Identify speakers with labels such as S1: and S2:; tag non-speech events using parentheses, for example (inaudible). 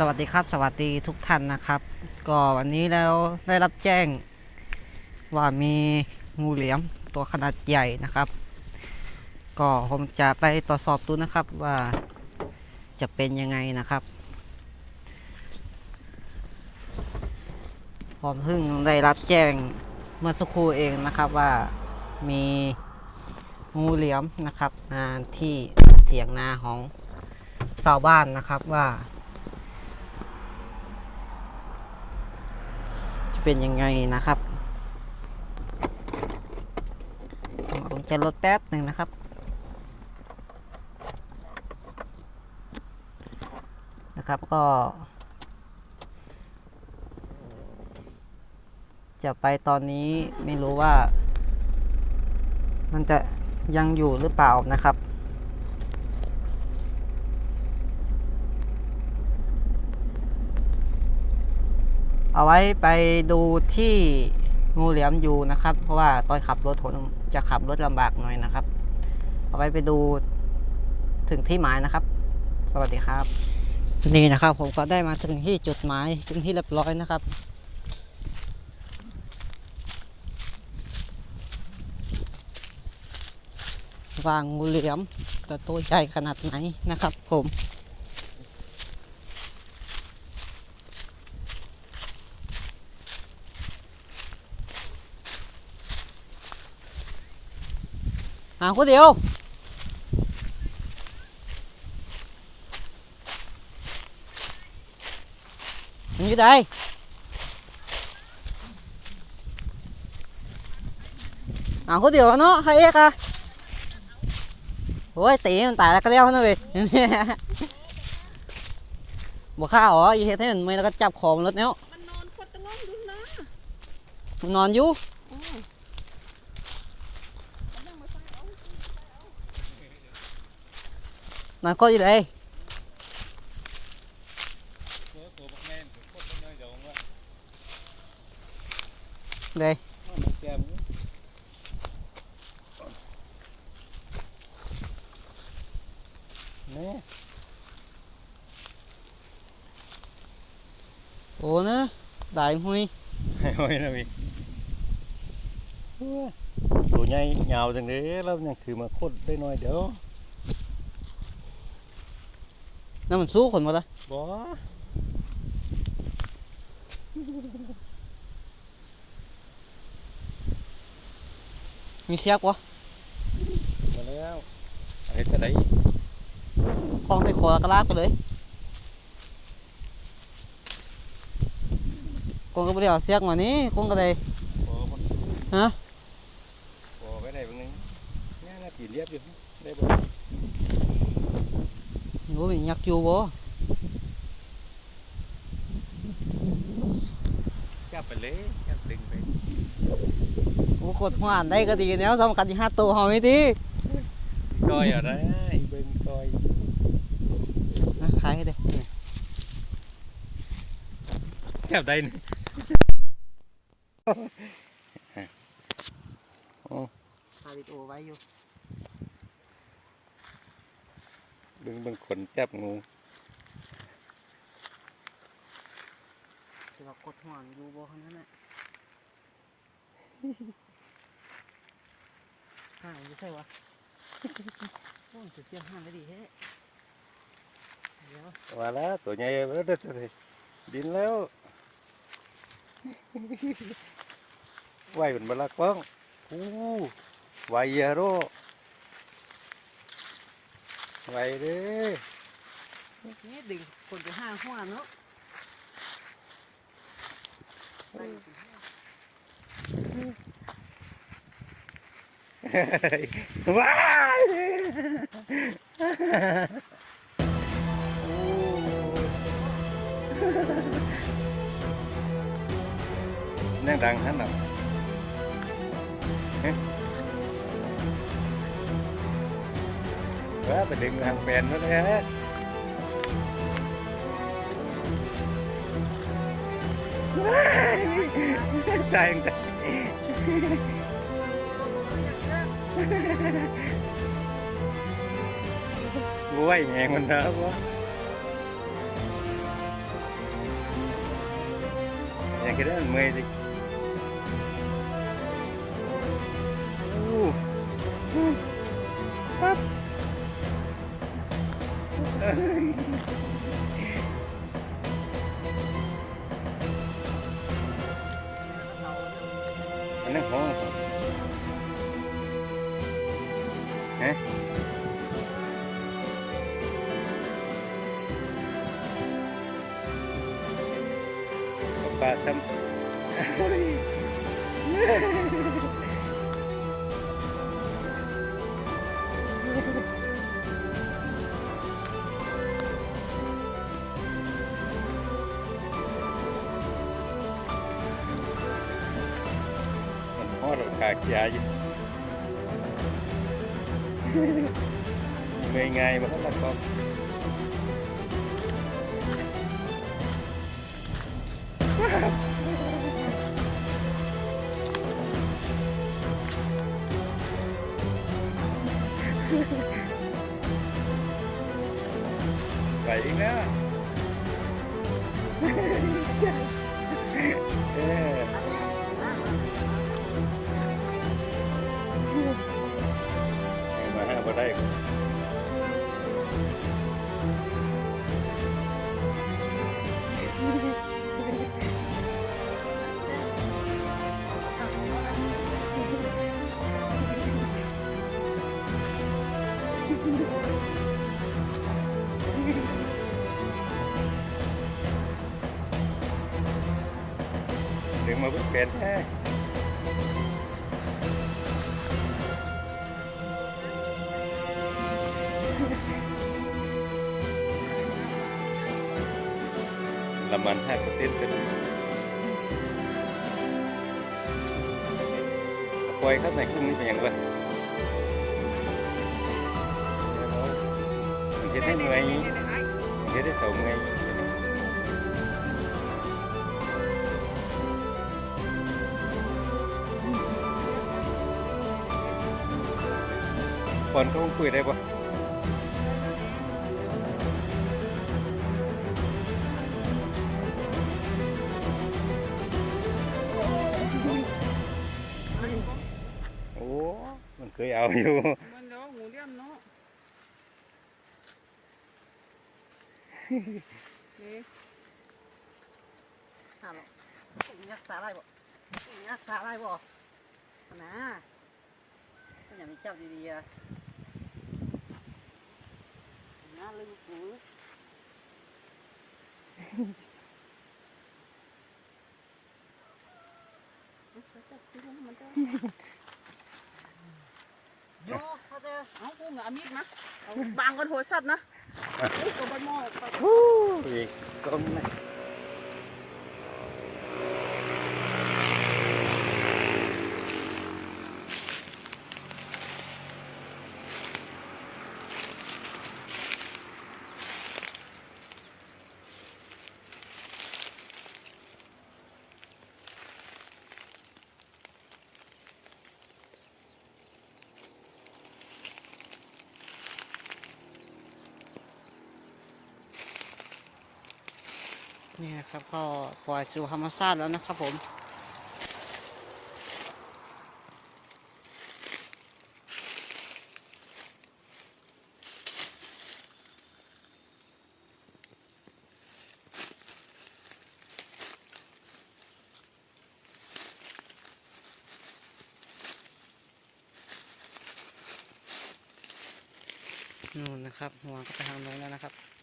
S1: สวัสดีครับ สวัสดีทุกท่านนะครับ ก็วันนี้แล้วได้รับแจ้ง ว่ามีงูเหลี่ยมตัวขนาดใหญ่นะครับ ก็ผมจะไปตรวจสอบดูนะครับว่าจะเป็นยังไงนะครับผมเพิ่งได้รับแจ้งเมื่อสักครู่เองนะครับว่ามีงูเหลี่ยมนะครับที่เถียงนาของชาวบ้านนะครับว่า จะ เป็นยังไงนะครับผมจะลดแป๊บหนึ่งนะครับ นะครับก็ จะไปตอนนี้ไม่รู้ว่า มันจะยังอยู่หรือเปล่านะครับ เอาไว้ไปดูที่งูเหลี่ยมอยู่นะครับ เพราะว่าตอนขับรถผมจะขับรถลำบากหน่อยนะครับ เอาไว้ไปดูถึงที่หมายนะครับ สวัสดีครับนี่นะครับ ผมก็ได้มาถึงที่จุดหมายถึงที่เรียบร้อยนะครับวางงูเหลี่ยมแต่ตัวใหญ่ขนาดไหนนะครับ ผม hàng có gì không? Như đây. Hàng có điều nó hay ếc à. Ôi tiền tại là cái leo nó về. (laughs) Một khá ó gì thế? Mình mới là cái chập khổng lắm nếu nó non vô ย มันแกมนี่
S2: โอ้นะ
S1: ได้หุย
S2: ให้ไว้นะพี่ตัวใหญ่ยาวจังเลยแล้วยังคือมาโคตรได้น้อยเดี๋ยว
S1: นั่นมันสู้คนมาละ
S2: บ่
S1: มีเสียกวะ
S2: มาแล้วเฮ็ดจะได้
S1: คลองใส่คอแล้วก็ลากไปเลยคงก็ไม่ได้เอาเสียกมานี่คงก็ได้
S2: บ่มัน
S1: ฮะ
S2: บ่ไว้ได้บางนึงเนี่ยน่าตีเรียบอยู่ได้บ่
S1: รู้เป็นยักษ์อยู่บ่
S2: จับไปเลยจับดึงไป
S1: โอ้กดหัวอ่านได้ก็ดีแล้วสำคัญที่ห้าตัวเฮาไม่ดี
S2: ซอยอะไรเบิ่งซอย
S1: นะขายให้ได้
S2: จับได้นี่
S1: ถ่ายวิดีโอไว้อยู่
S2: เบิ่งเบิ่งขนจับงู
S1: ที่ว่ากดหัวอยู่บ่ขนาดนั้นแหละห่างอยู่ใช่วะโอ้ยจะเตรียมห่างได้ดีแท้เดี๋ยว
S2: ว่าแล้วตัวใหญ่เบิดเด้อเลยบินแล้วไหวเป็นบลักป้องอู้ไหวเยอะโร ไหวเด้อ
S1: นี่ดึงคนไปห้างหัวเนาะ
S2: ว้ายนั่งดังท่านหนับว่าไปดึงทางแฟนนั่นแหละใจจังใจกูว่าอ quá, mình đừng hàng bèn nó thế. Chạy chạy vui nhẹ mình đỡ quá nhà cái đó mình mê đi. นนั้นของฮะปลาทำ kaki về ngày mà không đặt con vậy đó. (laughs) Yeah. baik. Đừng mà bút kẹt thế. มันก็ละกอบไปอีกแล้วเออมาห้าบ่ได้เป็นเป็นแท้ละมันให้ประเทศเป็นปล่อยเข้าในกุ้งนี่เป็นยังไงมันเฮ็ดให้เมื่อยมันเฮ็ดให้เสาเมื่อยคนเขาคุยได้ปะ เคยเอาอยู่
S3: มันเนาะหูเลี่ยมเนาะนี่
S1: ห้าหรอกยักษ์สาไรบ่ยักษ์สาไรบ่นะก็อย่ามีเจ้าดีๆอะน่าลืมหู
S3: มันจะ
S1: เอา
S3: กูเหงามีดมาเอาบางกันโทรศัพท์นะอุ้ยตัวใบหม้อไป
S2: ฮู้อีกก็ไม่นี่
S1: นี่นะครับก็ปล่อยสู่ธรรมชาติแล้วนะครับผมนู่นนะครับ หัวก็ไปทางโน้นแล้วนะครับ